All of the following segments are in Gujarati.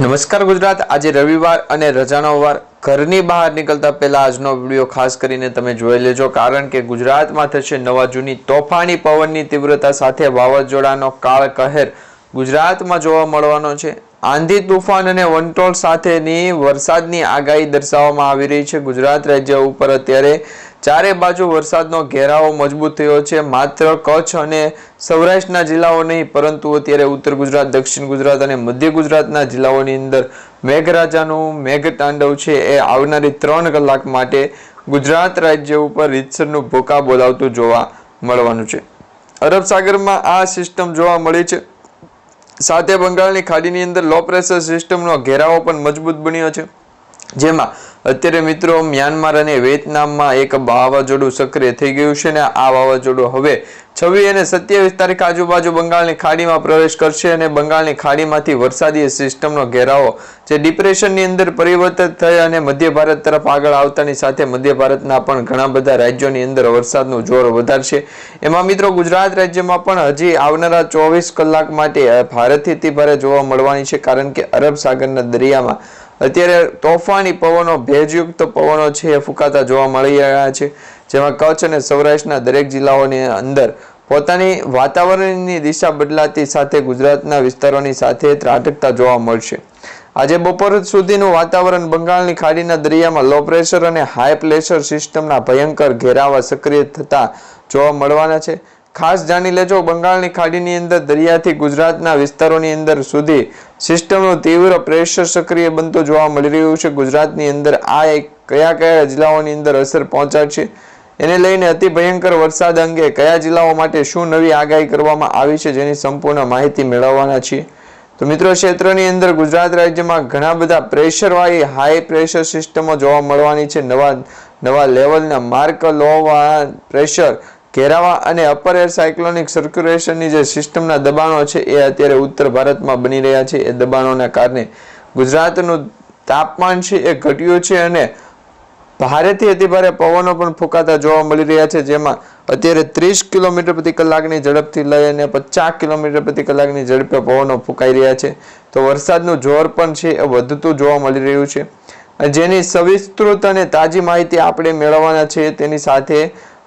નમસ્કાર ગુજરાત. આજે રવિવાર અને રજાનો વાર. ઘરની બહાર નીકળતા પહેલા આજનો વીડિયો ખાસ કરીને તમે જોઈ લેજો, કારણ કે ગુજરાતમાં થશે નવા જૂની તોફાની પવનની તીવ્રતા સાથે વાવાઝોડાનો કાળ કહેર ગુજરાતમાં જોવા મળવાનો છે. આંધી તુફાન અને વંટોળ સાથેની વરસાદની આગાહી દર્શાવવામાં આવી રહી છે. ગુજરાત રાજ્ય ઉપર અત્યારે ચારે બાજુ વરસાદનો ઘેરાવો મજબૂત થયો છે. માત્ર કચ્છ અને સૌરાષ્ટ્રના જિલ્લાઓ નહીં, પરંતુ અત્યારે ઉત્તર ગુજરાત, દક્ષિણ ગુજરાત અને મધ્ય ગુજરાતના જિલ્લાઓની અંદર મેઘરાજાનું મેઘતાંડવ છે. એ આવનારી ત્રણ કલાક માટે ગુજરાત રાજ્ય ઉપર રીતસરનું ભૂકા બોલાવતું જોવા મળવાનું છે. અરબ સાગરમાં આ સિસ્ટમ જોવા મળી છે. સાથે બંગાળની ખાડીની અંદર લો પ્રેશર સિસ્ટમનો ઘેરાવો પણ મજબૂત બન્યો છે. જેમાં અત્યારે મિત્રો મ્યાનમાર અને વિયેતનામમાં એક વાવાઝોડું સક્રિય થઈ ગયું છે અને આ વાવાઝોડું હવે છવ્વીસ અને સત્યાવીસ તારીખ આજુબાજુ બંગાળની ખાડીમાં પ્રવેશ કરશે અને બંગાળની ખાડીમાંથી વરસાદી સિસ્ટમનો ઘેરાવો જે ડિપ્રેશનની અંદર પરિવર્તિત થઈ અને મધ્ય ભારત તરફ આગળ આવતાની સાથે મધ્ય ભારતના પણ ઘણા બધા રાજ્યોની અંદર વરસાદનું જોર વધારશે. એમાં મિત્રો ગુજરાત રાજ્યમાં પણ હજી આવનારા ચોવીસ કલાક માટે અતિ ભારે જોવા મળવાની છે કારણ કે અરબ સાગરના દરિયામાં અત્યારે તોફાની પવનો, ભેજયુક્ત પવનો છે, એ ફૂંકાતા જોવા મળી રહ્યા છે. જેમાં કચ્છ અને સૌરાષ્ટ્રના દરેક જિલ્લાઓની અંદર પોતાની વાતાવરણની દિશા બદલાતી સાથે ગુજરાતના વિસ્તારોની સાથે ત્રાટકતા જોવા મળશે. આજે બપોર સુધીનું વાતાવરણ બંગાળની ખાડીના દરિયામાં લો પ્રેશર અને હાઈ પ્રેશર સિસ્ટમના ભયંકર ઘેરાવા સક્રિય થતા જોવા મળવાના છે. ખાસ જાણી લેજો, બંગાળની ખાડીની અંદર, દરિયાથી ગુજરાતના વિસ્તારોની અંદર સુધી સિસ્ટમનું તીવ્ર પ્રેશર સક્રિય બનતું જોવા મળી રહ્યું છે. ગુજરાતની અંદર આ એક કયા કયા જિલ્લાઓની અંદર અસર પહોંચાડશે? એને લઈને અતિ ભયંકર વરસાદ અંગે કયા જિલ્લાઓ માટે શું નવી આગાહી કરવામાં આવી છે જેની સંપૂર્ણ માહિતી મેળવવાના છીએ. તો મિત્રો, ક્ષેત્રની અંદર ગુજરાત રાજ્યમાં ઘણા બધા પ્રેશરવાળી હાઈ પ્રેશર સિસ્ટમો જોવા મળવાની છે. નવા નવા લેવલના માર્ક લોવા પ્રેશર ઘેરાવા અને અપર એર સાયક્લોનિક સર્ક્યુલેશનની જે સિસ્ટમના દબાણો છે એ અત્યારે ઉત્તર ભારતમાં બની રહ્યા છે. એ દબાણોના કારણે ગુજરાતનું તાપમાન છે એ ઘટ્યું છે અને ભારેથી અતિભારે પવનો પણ ફૂંકાતા જોવા મળી રહ્યા છે, જેમાં અત્યારે ત્રીસ કિલોમીટર પ્રતિ કલાકની ઝડપથી લઈ અને પચાસ કિલોમીટર પ્રતિ કલાકની ઝડપે પવનો ફૂંકાઈ રહ્યા છે. તો વરસાદનું જોર પણ છે એ વધતું જોવા મળી રહ્યું છે. જેની સવિસ્તૃત અને તાજી માહિતી આપણે મેળવવાના છે, તેની સાથે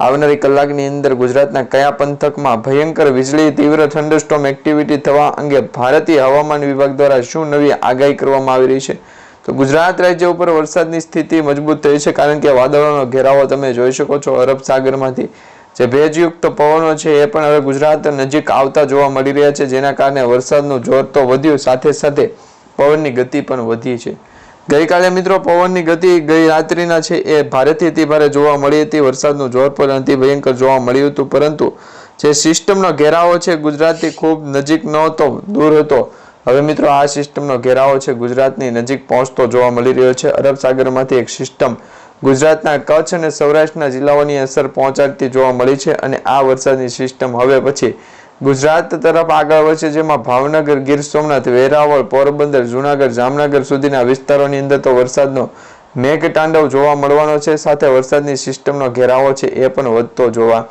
આવનારી કલાકની અંદર ગુજરાતના કયા પંથકમાં ભયંકર વીજળી, તીવ્ર થંડરસ્ટોમ એક્ટિવિટી થવા અંગે ભારતીય હવામાન વિભાગ દ્વારા શું નવી આગાહી કરવામાં આવી રહી છે? તો ગુજરાત રાજ્ય ઉપર વરસાદની સ્થિતિ મજબૂત થઈ છે કારણ કે વાદળોનો ઘેરાવો તમે જોઈ શકો છો અરબ સાગરમાંથી. જે ભેજયુક્ત પવનો છે એ પણ હવે ગુજરાત નજીક આવતા જોવા મળી રહ્યા છે જેના કારણે વરસાદનું જોર તો વધ્યું, સાથે સાથે પવનની ગતિ પણ વધી છે. ગઈકાલે મિત્રો પવનની ગતિ ગઈ રાત્રિના છે એ ભારેથી અતિ ભારે જોવા મળી હતી. વરસાદનું જોર પણ અતિ ભયંકર જોવા મળ્યું હતું, પરંતુ જે સિસ્ટમનો ઘેરાવો છે ગુજરાતથી ખૂબ નજીક નહોતો, દૂર હતો. હવે મિત્રો આ સિસ્ટમનો ઘેરાવો છે ગુજરાતની નજીક પહોંચતો જોવા મળી રહ્યો છે. અરબ સાગરમાંથી એક સિસ્ટમ ગુજરાતના કચ્છ અને સૌરાષ્ટ્રના જિલ્લાઓની અસર પહોંચાડતી જોવા મળી છે અને આ વરસાદની સિસ્ટમ હવે પછી ગુજરાત તરફ આગળ વધશે, જેમાં ભાવનગર, ગીર સોમનાથ, વેરાવળ, પોરબંદર, જુનાગઢ, જામનગર સુધીના વિસ્તારોની અંદર તો વરસાદનો મેઘતાંડવ જોવા મળવાનો છે. સાથે વરસાદની સિસ્ટમનો ઘેરાવો છે, એ પણ વધતો જોવા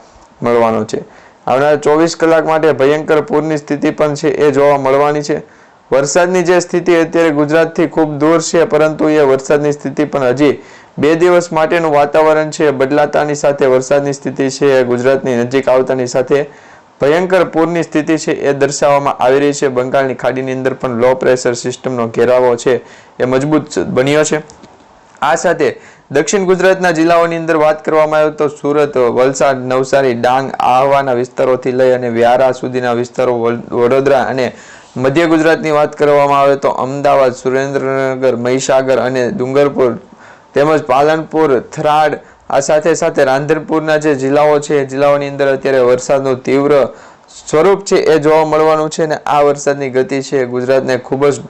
મળવાનો છે. આવનારા ચોવીસ કલાક માટે ભયંકર પૂરની સ્થિતિ પણ છે, એ જોવા મળવાની છે. વરસાદની જે સ્થિતિ અત્યારે ગુજરાતથી ખૂબ દૂર છે, પરંતુ એ વરસાદની સ્થિતિ પણ હજી બે દિવસ માટેનું વાતાવરણ છે. બદલાતાની સાથે વરસાદની સ્થિતિ છે, ગુજરાતની નજીક આવતાની સાથે ભયંકર પૂરની સ્થિતિ છે એ દર્શાવવામાં આવી રહી છે. બંગાળની ખાડીની અંદર પણ લો પ્રેશર સિસ્ટમનો ઘેરાવો છે એ મજબૂત બન્યો છે. આ સાથે દક્ષિણ ગુજરાતના જિલ્લાઓની અંદર વાત કરવામાં આવે તો સુરત, વલસાડ, નવસારી, ડાંગ આહવાના વિસ્તારોથી લઈ અને વ્યારા સુધીના વિસ્તારો વડોદરા અને મધ્ય ગુજરાતની વાત કરવામાં આવે તો અમદાવાદ, સુરેન્દ્રનગર, મહીસાગર અને ડુંગરપુર તેમજ પાલનપુર, થરાદ આ સાથે સાથે રાંધનપુરના જે જિલ્લાઓ છે, એ જિલ્લાઓની અંદર અત્યારે વરસાદનું તીવ્ર સ્વરૂપ છે, એ જોવા મળવાનું છે અને આ વરસાદની ગતિ છે ગુજરાતને ખૂબ જ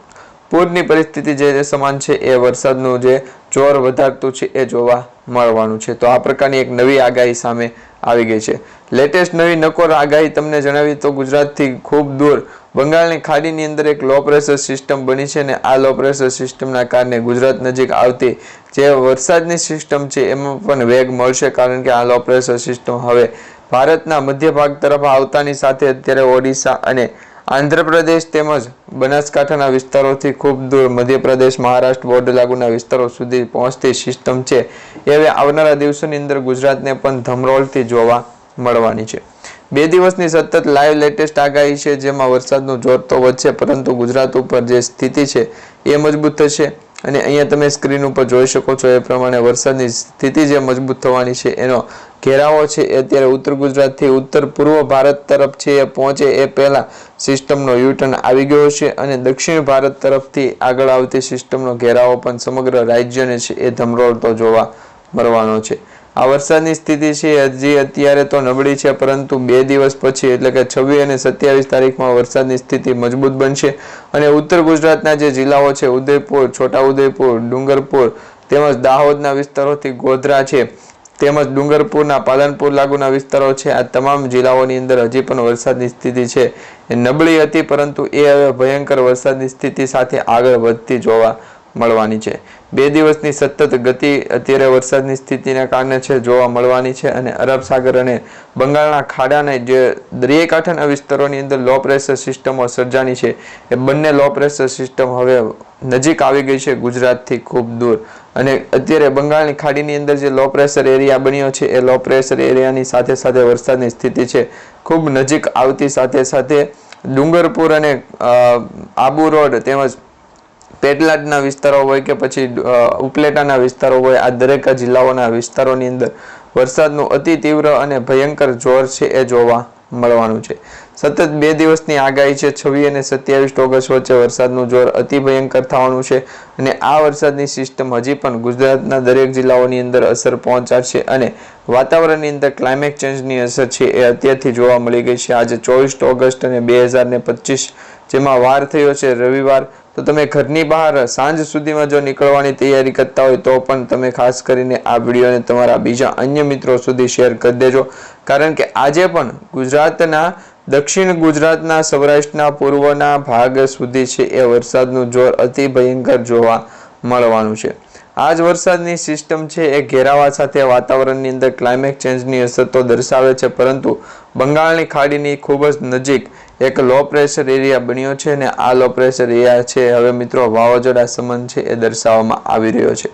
પૂરની પરિસ્થિતિ જે સમાન છે, એ વરસાદનું જે જોર વધારતું છે, એ જોવા મળવાનું છે. તો આ પ્રકારની એક નવી આગાહી સામે આવી ગઈ છે. લેટેસ્ટ નવી નકોર આગાહી તમને જણાવી તો ગુજરાતથી ખૂબ દૂર. બંગાળની ખાડીની અંદર એક લો પ્રેશર સિસ્ટમ બની છે અને આ લો પ્રેશર સિસ્ટમના કારણે ગુજરાત નજીક આવતી જે વરસાદની સિસ્ટમ છે એમાં પણ વેગ મળશે કારણ કે આ લો પ્રેશર સિસ્ટમ હવે ભારતના મધ્ય ભાગ તરફ આવતાની સાથે અત્યારે ઓડિશા અને આંધ્રપ્રદેશ તેમજ બનાસકાંઠાના વિસ્તારોથી ખૂબ દૂર મધ્યપ્રદેશ, મહારાષ્ટ્ર બોર્ડર લાગુના વિસ્તારો સુધી પહોંચતી સિસ્ટમ છે. એ હવે આવનારા દિવસોની અંદર ગુજરાતને પણ ધમરોળથી જોવા મળવાની છે. બે દિવસની સતત લાઈવ લેટેસ્ટ આગાહી છે, જેમાં વરસાદનું જોર તો વધશે, પરંતુ ગુજરાત ઉપર જે સ્થિતિ છે એ મજબૂત થશે. અને અહીંયા તમે સ્ક્રીન ઉપર જોઈ શકો છો એ પ્રમાણે વરસાદની સ્થિતિ જે મજબૂત થવાની છે એનો ઘેરાવો છે. એ અત્યારે ઉત્તર ગુજરાતથી ઉત્તર પૂર્વ ભારત તરફ છે. એ પહોંચે એ પહેલાં સિસ્ટમનો યુટર્ન આવી ગયો છે અને દક્ષિણ ભારત તરફથી આગળ આવતી સિસ્ટમનો ઘેરાવો પણ સમગ્ર રાજ્યને છે એ ધમરોળતો જોવા મળવાનો છે. આ વરસાદની સ્થિતિ છે હજી અત્યારે તો નબળી છે, પરંતુ બે દિવસ પછી એટલે કે છવ્વીસ અને સત્યાવીસ તારીખમાં વરસાદની સ્થિતિ મજબૂત બનશે અને ઉત્તર ગુજરાતના જે જિલ્લાઓ છે, ઉદયપુર, છોટાઉદેપુર, ડુંગરપુર તેમજ દાહોદના વિસ્તારોથી ગોધરા છે તેમજ ડુંગરપુરના પાલનપુર લાગુના વિસ્તારો છે. આ તમામ જિલ્લાઓની અંદર હજી પણ વરસાદની સ્થિતિ છે. નબળી હતી, પરંતુ એ હવે ભયંકર વરસાદની સ્થિતિ સાથે આગળ વધતી જોવા મળવાની છે. બે દિવસની સતત ગતિ અત્યારે વરસાદની સ્થિતિના કારણે છે, જોવા મળવાની છે અને અરબ સાગર અને બંગાળના ખાડાને જે દરિયાકાંઠાના વિસ્તારોની અંદર લો પ્રેશર સિસ્ટમો સર્જાની છે, એ બંને લો પ્રેશર સિસ્ટમ હવે નજીક આવી ગઈ છે, ગુજરાતથી ખૂબ દૂર. અને અત્યારે બંગાળની ખાડીની અંદર જે લો પ્રેશર એરિયા બન્યો છે, એ લો પ્રેશર એરિયાની સાથે સાથે વરસાદની સ્થિતિ છે, ખૂબ નજીક આવતી સાથે સાથે ડુંગરપુર અને આબુ રોડ તેમજ પેટલાદના વિસ્તારો હોય કે પછી ઉપલેટાના વિસ્તારો હોય, આ દરેક જિલ્લાઓના વિસ્તારોની અંદર વરસાદનું અતિ તીવ્ર અને ભયંકર જોર છે એ જોવા મળવાનું છે. સતત બે દિવસની આગાહી છે, છવ્વીસ અને સત્યાવીસ ઓગસ્ટ વચ્ચે વરસાદનું જોર અતિ ભયંકર થવાનું છે અને આ વરસાદની સિસ્ટમ હજી પણ ગુજરાતના દરેક જિલ્લાઓની અંદર અસર પહોંચાડશે અને વાતાવરણની અંદર ક્લાઇમેટ ચેન્જની અસર છે એ અત્યારથી જોવા મળી ગઈ છે. આજે ચોવીસ ઓગસ્ટ અને બે હજાર ને પચીસ જેમાં વાર થયો છે. રવિવાર તો તમે ઘરની બહાર સાંજ સુધીમાં જો નીકળવાની તૈયારી કરતા હોય તો પણ તમે ખાસ કરીને આ વિડીયોને તમારા બીજા અન્ય મિત્રો સુધી શેર કરી દેજો. કારણ કે આજે પણ ગુજરાતના, દક્ષિણ ગુજરાતના, સૌરાષ્ટ્રના પૂર્વના ભાગ સુધી છે એ વરસાદનું જોર અતિ ભયંકર જોવા મળવાનું છે. આ જ વરસાદની સિસ્ટમ છે, એ ઘેરાવા સાથે વાતાવરણની અંદર ક્લાઇમેટ ચેન્જની અસર તો દર્શાવે છે, પરંતુ બંગાળની ખાડીની ખૂબ જ નજીક એક લો પ્રેશર એરિયા બન્યો છે અને આ લો પ્રેશર એરિયા છે, હવે મિત્રો વાવાઝોડા સમન છે, એ દર્શાવવામાં આવી રહ્યો છે.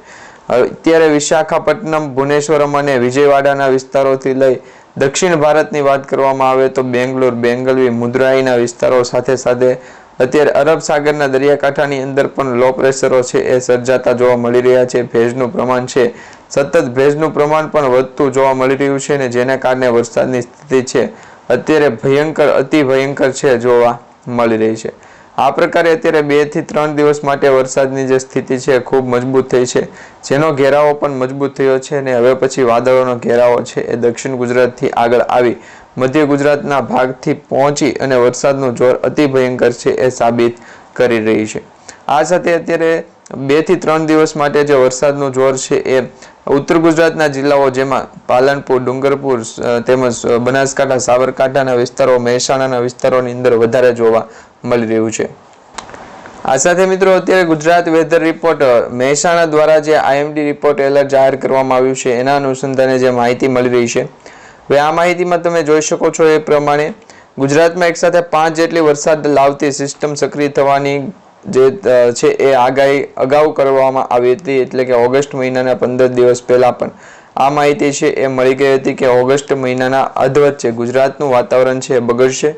અત્યારે વિશાખાપટ્ટનમ, ભુવનેશ્વરમ અને વિજયવાડાના વિસ્તારોથી લઈ દક્ષિણ ભારતની વાત કરવામાં આવે તો બેંગ્લોર, બેંગલવી, મુદ્રાઈના વિસ્તારો સાથે સાથે અત્યારે અરબ સાગરના દરિયાકાંઠાની અંદર પણ લો પ્રેશરો છે, એ સર્જાતા જોવા મળી રહ્યા છે. ભેજનું પ્રમાણ છે, સતત ભેજનું પ્રમાણ પણ વધતું જોવા મળી રહ્યું છે ને જેના કારણે વરસાદની સ્થિતિ છે, અત્યારે ભયંકર, અતિ ભયંકર છે જોવા મળી રહી છે. આ પ્રકારે અત્યારે બેથી ત્રણ દિવસ માટે વરસાદની જે સ્થિતિ છે ખૂબ મજબૂત થઈ છે. જેનો ઘેરાવો પણ મજબૂત થયો છે અને હવે પછી વાદળોનો ઘેરાવો છે એ દક્ષિણ ગુજરાતથી આગળ આવી મધ્ય ગુજરાતના ભાગથી પહોંચી અને વરસાદનું જોર અતિ ભયંકર છે એ સાબિત કરી રહી છે. આ સાથે અત્યારે બેથી ત્રણ દિવસ માટે જે વરસાદનું જોર છે એ ઉત્તર ગુજરાતના જિલ્લાઓ જેમાં પાલનપુર, ડુંગરપુર તેમજ બનાસકાંઠા, સાબરકાંઠાના વિસ્તારો, મહેસાણાના વિસ્તારોની અંદર વધારે જોવા મળી રહ્યું છે. આ સાથે મિત્રો અત્યારે ગુજરાત વેધર રિપોર્ટ, મહેસાણા દ્વારા જે આઈએમડી રિપોર્ટ એલર્ટ જાહેર કરવામાં આવ્યું છે, એના અનુસંધાને જે માહિતી મળી રહી છે હવે આ માહિતીમાં તમે જોઈ શકો છો એ પ્રમાણે ગુજરાતમાં એક સાથે પાંચ જેટલી વરસાદ લાવતી સિસ્ટમ સક્રિય થવાની જે છે એ આગાહી અગાઉ કરવામાં આવી હતી. એટલે કે ઓગસ્ટ મહિનાના પંદર દિવસ પહેલાં પણ આ માહિતી છે એ મળી ગઈ હતી કે ઓગસ્ટ મહિનાના અધ વચ્ચે ગુજરાતનું વાતાવરણ છે એ બગડશે.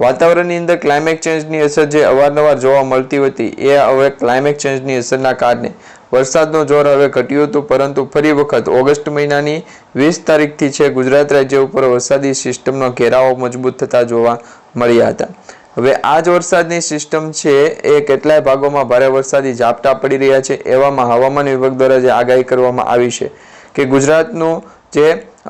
વાતાવરણની અંદર ક્લાઇમેટ ચેન્જની અસર જે અવારનવાર જોવા મળતી હતી એ હવે ક્લાઇમેટ ચેન્જની અસરના કારણે વરસાદનો જોર હવે ઘટ્યું હતું, પરંતુ ફરી વખત ઓગસ્ટ મહિનાની વીસ તારીખથી છે, ગુજરાત રાજ્ય ઉપર વરસાદી સિસ્ટમનો ઘેરાવો મજબૂત થતા જોવા મળ્યા હતા. હવે આ જ વરસાદની સિસ્ટમ છે, એ કેટલાય ભાગોમાં ભારે વરસાદી ઝાપટા પડી રહ્યા છે, એવામાં હવામાન વિભાગ દ્વારા જે આગાહી કરવામાં આવી છે કે ગુજરાતનું જે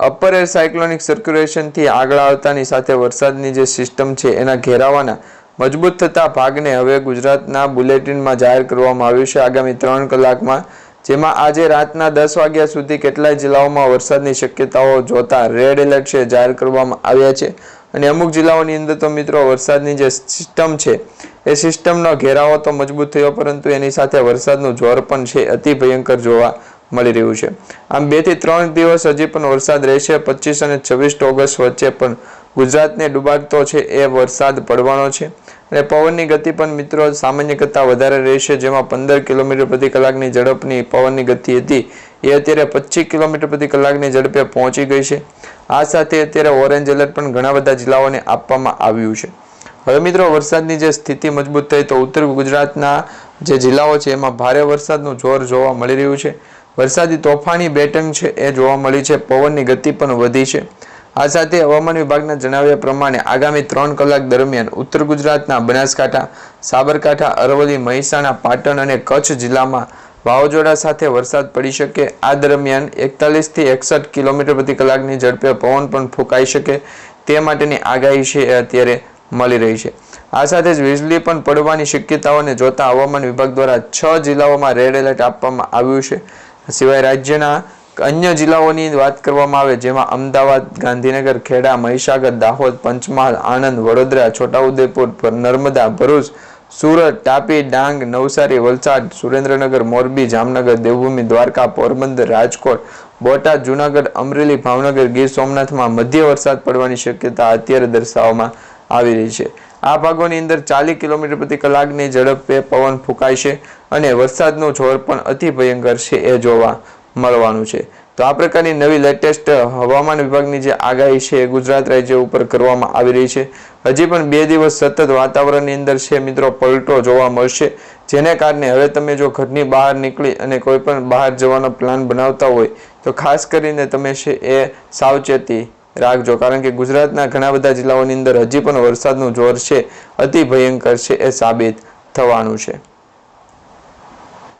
અપર એર સાયક્લોનિક સર્ક્યુલેશનથી આગળ આવતાની સાથે વરસાદની જે સિસ્ટમ છે, એના ઘેરાવાના મજબૂત થતા ભાગને હવે ગુજરાતના બુલેટિનમાં જાહેર કરવામાં આવ્યું છે. આગામી ત્રણ કલાકમાં જેમાં આજે રાતના દસ વાગ્યા સુધી કેટલાય જિલ્લાઓમાં વરસાદની શક્યતાઓ જોતા રેડ એલર્ટ છે, જાહેર કરવામાં આવ્યા છે. અને અમુક જિલ્લાઓની અંદર તો મિત્રો વરસાદની જે સિસ્ટમ છે, એ સિસ્ટમનો ઘેરાવો તો મજબૂત થયો, પરંતુ એની સાથે વરસાદનું જોર પણ છે, અતિ ભયંકર જોવા મળી રહ્યું છે. આમ બેથી ત્રણ દિવસ હજી પણ વરસાદ રહેશે. પચીસ અને છવ્વીસ ઓગસ્ટ વચ્ચે પણ ગુજરાતને ડૂબાડતો છે એ વરસાદ પડવાનો છે અને પવનની ગતિ પણ મિત્રો સામાન્ય કરતાં વધારે રહેશે, જેમાં પંદર કિલોમીટર પ્રતિ કલાકની ઝડપની પવનની ગતિ હતી. એ અત્યારે પચીસ કિલોમીટર પ્રતિ કલાકની ઝડપે પહોંચી ગઈ છે. આ સાથે અત્યારે ઓરેન્જ એલર્ટ પણ ઘણા બધા જિલ્લાઓને આપવામાં આવ્યું છે. હવે મિત્રો વરસાદની જે સ્થિતિ મજબૂત થઈ તો ઉત્તર ગુજરાતના જે જિલ્લાઓ છે એમાં ભારે વરસાદનું જોર જોવા મળી રહ્યું છે. વરસાદી તોફાની બેટન છે એ જોવા મળી છે. પવનની ગતિ પણ વધી છે. આ સાથે હવામાન વિભાગના જણાવ્યા પ્રમાણે આગામી ત્રણ કલાક દરમિયાન ઉત્તર ગુજરાતના બનાસકાંઠા, સાબરકાંઠા, અરવલ્લી, મહેસાણા, પાટણ અને કચ્છ જિલ્લામાં વાવાઝોડા સાથે વરસાદ પડી શકે. આ દરમિયાન એકતાલીસથી એકસઠ કિલોમીટર પ્રતિ કલાકની ઝડપે પવન પણ ફૂંકાઈ શકે. તે માટેની આગાહી છે અત્યારે મળી રહી છે. આ સાથે જ વીજળી પણ પડવાની શક્યતાઓને જોતા હવામાન વિભાગ દ્વારા છ જિલ્લાઓમાં રેડ એલર્ટ આપવામાં આવ્યું છે. સિવાય રાજ્યના અન્ય જિલ્લાઓની વાત કરવામાં આવે, જેમાં અમદાવાદ, ગાંધીનગર, ખેડા, મહીસાગર, દાહોદ, પંચમહાલ, આણંદ, વડોદરા, છોટાઉદેપુર નર્મદા, ભરૂચ, સુરત, તાપી, ડાંગ, નવસારી, વલસાડ, સુરેન્દ્રનગર, મોરબી, જામનગર, દેવભૂમિ, દ્વારકા, પોરબંદર, રાજકોટ, બોટાદ, જુનાગઢ, અમરેલી, ભાવનગર, ગીર સોમનાથમાં મધ્ય વરસાદ પડવાની શક્યતા અત્યારે દર્શાવવામાં આવી રહી છે. આ ભાગોની અંદર ચાલીસ કિલોમીટર પ્રતિ કલાકની ઝડપે પવન ફૂંકાય છે અને વરસાદનું જોર પણ અતિ ભયંકર છે એ જોવા મળવાનું છે. તો આ પ્રકારની નવી લેટેસ્ટ હવામાન વિભાગની જે આગાહી છે એ ગુજરાત રાજ્ય ઉપર કરવામાં આવી રહી છે. હજી પણ બે દિવસ સતત વાતાવરણની અંદર છે મિત્રો, પલટો જોવા મળશે. જેને કારણે હવે તમે જો ઘરની બહાર નીકળી અને કોઈ પણ બહાર જવાનો પ્લાન બનાવતા હોય, તો ખાસ કરીને તમે છે એ સાવચેતી રાખજો. કારણ કે ગુજરાતના ઘણા બધા જિલ્લાઓની અંદર હજી પણ વરસાદનું જોર છે. અતિ ભયંકર છે એ સાબિત થવાનું છે.